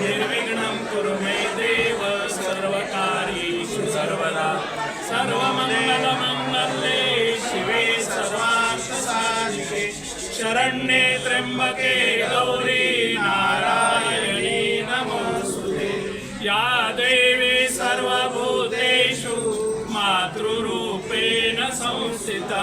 निर्विघ्नं कुरु मे देव सर्वकार्येषु सर्वदा सर्वमङ्गलमङ्गले शिवे सर्वार्थसाधिके शरण्ये त्र्यम्बके गौरी नारायणी नमोऽस्तुते या देवी सर्वभूतेषु मातृरूपेण संस्थिता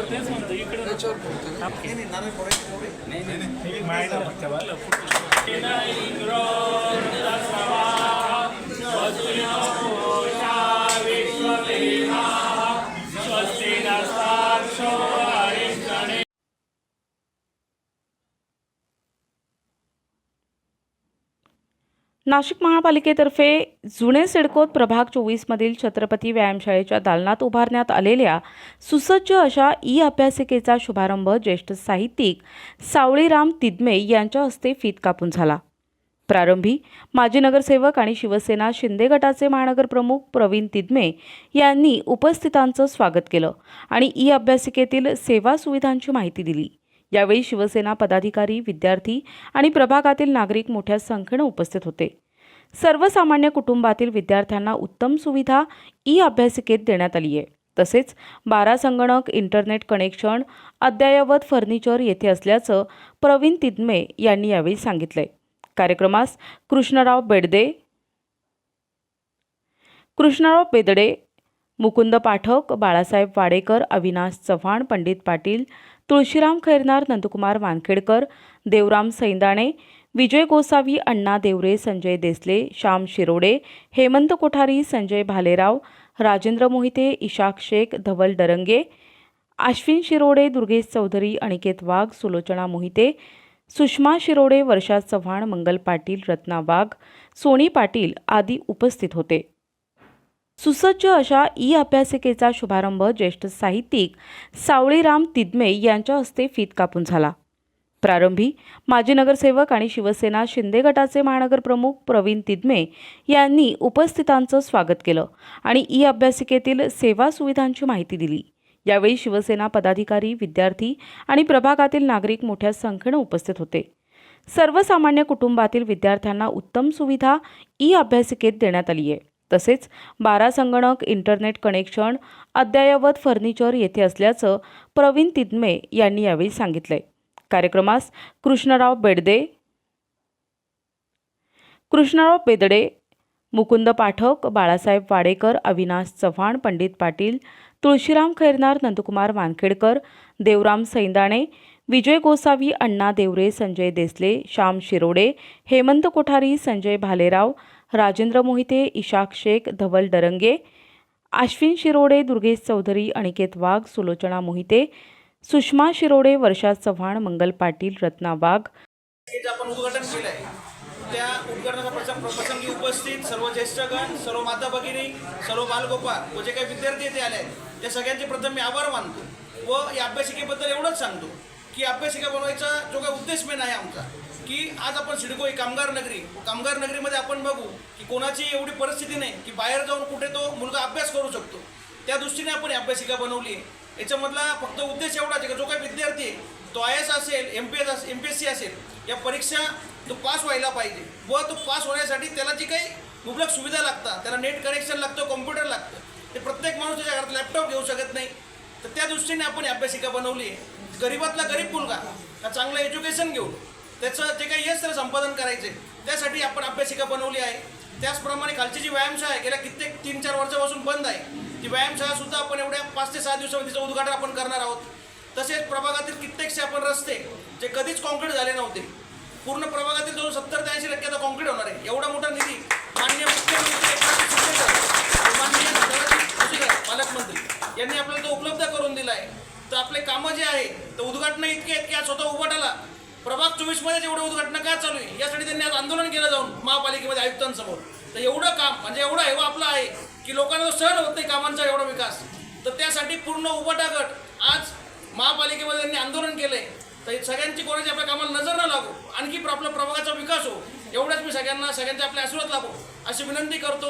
कसा आहेस याच्यावर याच्यावर बोलतो का? स्वस्ति नाशिक महापालिकेतर्फे जुने सिडकोत प्रभाग चोवीसमधील छत्रपती व्यायामशाळेच्या दालनात उभारण्यात आलेल्या सुसज्ज अशा ई अभ्यासिकेचा शुभारंभ ज्येष्ठ साहित्यिक सावळीराम तिदमे यांच्या हस्ते फीत कापून झाला. प्रारंभी माजी नगरसेवक आणि शिवसेना शिंदे गटाचे महानगर प्रमुख प्रवीण तिदमे यांनी उपस्थितांचं स्वागत केलं आणि ई अभ्यासिकेतील सेवा सुविधांची माहिती दिली. यावेळी शिवसेना पदाधिकारी विद्यार्थी आणि प्रभागातील नागरिक मोठ्या संख्येनं उपस्थित होते. सर्वसामान्य कुटुंबातील विद्यार्थ्यांना उत्तम सुविधा ई अभ्यासिकेत देण्यात आली आहे. तसेच बारा संगणक इंटरनेट कनेक्शन अद्ययावत फर्निचर येथे असल्याचं प्रवीण तिदमे यांनी यावेळी सांगितलंय. कार्यक्रमास कृष्णराव बेडदे कृष्णराव बेदडे मुकुंद पाठक बाळासाहेब वाडेकर अविनाश चव्हाण पंडित पाटील तुळशीराम खैरनार नंदकुमार वानखेडकर देवराम सैंदाणे विजय गोसावी अण्णा देवरे संजय देसले श्याम शिरोडे हेमंत कोठारी संजय भालेराव राजेंद्र मोहिते इशाक शेख धवल डरंगे आश्विन शिरोडे दुर्गेश चौधरी अनिकेत वाघ सुलोचना मोहिते सुषमा शिरोडे वर्षा चव्हाण मंगल पाटील रत्ना वाघ सोनी पाटील आदी उपस्थित होते. सुसज्ज अशा ई अभ्यासिकेचा शुभारंभ ज्येष्ठ साहित्यिक सावळीराम तिदमे यांच्या हस्ते फीत कापून झाला. प्रारंभी माजी नगरसेवक आणि शिवसेना शिंदे गटाचे महानगर प्रमुख प्रवीण तिदमे यांनी उपस्थितांचं स्वागत केलं आणि ई अभ्यासिकेतील सेवा सुविधांची माहिती दिली. यावेळी शिवसेना पदाधिकारी विद्यार्थी आणि प्रभागातील नागरिक मोठ्या संख्येनं उपस्थित होते. सर्वसामान्य कुटुंबातील विद्यार्थ्यांना उत्तम सुविधा ई अभ्यासिकेत देण्यात आली आहे तसेच बारा संगणक इंटरनेट कनेक्शन अद्ययावत फर्निचर येथे असल्याचं प्रवीण तिदमे यांनी यावेळी सांगितलंय. कार्यक्रमास कृष्णराव बेडदे कृष्णराव बेदडे मुकुंद पाठक बाळासाहेब वाडेकर अविनाश चव्हाण पंडित पाटील तुळशीराम खैरनार नंदकुमार वानखेडकर देवराम सैंदाणे विजय गोसावी अण्णा देवरे संजय देसले श्याम शिरोडे हेमंत कोठारी संजय भालेराव राजेंद्र मोहिते इशाक शेख धवल डरंगे आश्विन शिरोडे दुर्गेश चौधरी अनिकेत वाघ सुलोचना मोहिते सुषमा शिरोडे वर्षा चव्हाण मंगल पाटील रत्ना वाघ. आपण उद्घाटन केलं आहे त्या उद्घाटनाचा प्रसंगी उपस्थित सर्व ज्येष्ठगण सर्व माता भगिनी सर्व बालगोपाल व जे काही विद्यार्थी येथे आले आहेत त्या सगळ्यांचे प्रथम मी आभार मानतो व या अभ्यासिकेबद्दल एवढंच सांगतो. की अभ्यासिका बनवायचा जो काही उद्देश मेन आहे आमचा. की आज आपण सिडको ही कामगार नगरी कामगार नगरीमध्ये आपण बघू की कोणाची एवढी परिस्थिती नाही की बाहेर जाऊन कुठे तो मुलगा अभ्यास करू शकतो. त्या दृष्टीने आपण ही अभ्यासिका बनवली आहे. याच्यामधला फक्त उद्देश एवढाच आहे की जो काही विद्यार्थी आहे तो आय एस असेल M P S M P S C असेल या परीक्षा तो पास व्हायला पाहिजे व तो पास होण्यासाठी त्याला जी काही मुबलक सुविधा लागतात त्याला नेट कनेक्शन लागतं कॉम्प्युटर लागतं ते प्रत्येक माणूस त्याच्या घरात लॅपटॉप घेऊ शकत नाही. तर त्या दृष्टीने आपण ही अभ्यासिका बनवली आहे. गरीबातला गरीब मुलगा हा चांगलं एज्युकेशन घेऊन त्याचं जे काही यश संपादन करायचे त्यासाठी आपण अभ्यासिका बनवली आहे. त्याचप्रमाणे खालची जी व्यायामशाळा आहे गेल्या कित्येक तीन चार वर्षापासून बंद आहे. ती व्यायामशाळा सुद्धा आपण एवढ्या पाच ते सहा दिवसामध्ये तिचं उद्घाटन आपण करणार आहोत. तसेच प्रभागातील कित्येकशे आपण रस्ते जे कधीच कॉन्क्रीट झाले नव्हते पूर्ण प्रभागातील जवळ सत्तर ते ऐंशी टक्के आता कॉन्क्रीट होणार आहे. एवढा मोठा निधी तर आपले कामं जे आहे तर उद्घाटनं इतके आहेत की आज स्वतः उभाटाला प्रभाग चोवीसमध्ये जेवढं उद्घाटनं का चालू आहे? यासाठी त्यांनी आज आंदोलन केलं जाऊन महापालिकेमध्ये आयुक्तांसमोर. तर एवढं काम म्हणजे एवढं हेवा आपलं आहे की लोकांना सहन होत नाही कामांचा एवढा विकास. तर त्यासाठी पूर्ण उपाटा गट आज महापालिकेमध्ये त्यांनी आंदोलन केलंय. तर सगळ्यांची कोणाची आपल्या कामाला नजर न लागू आणखी आपल्या प्रभागाचा विकास हो एवढ्याच मी सगळ्यांना सगळ्यांचे आपले आशीर्वाद लागू अशी विनंती करतो.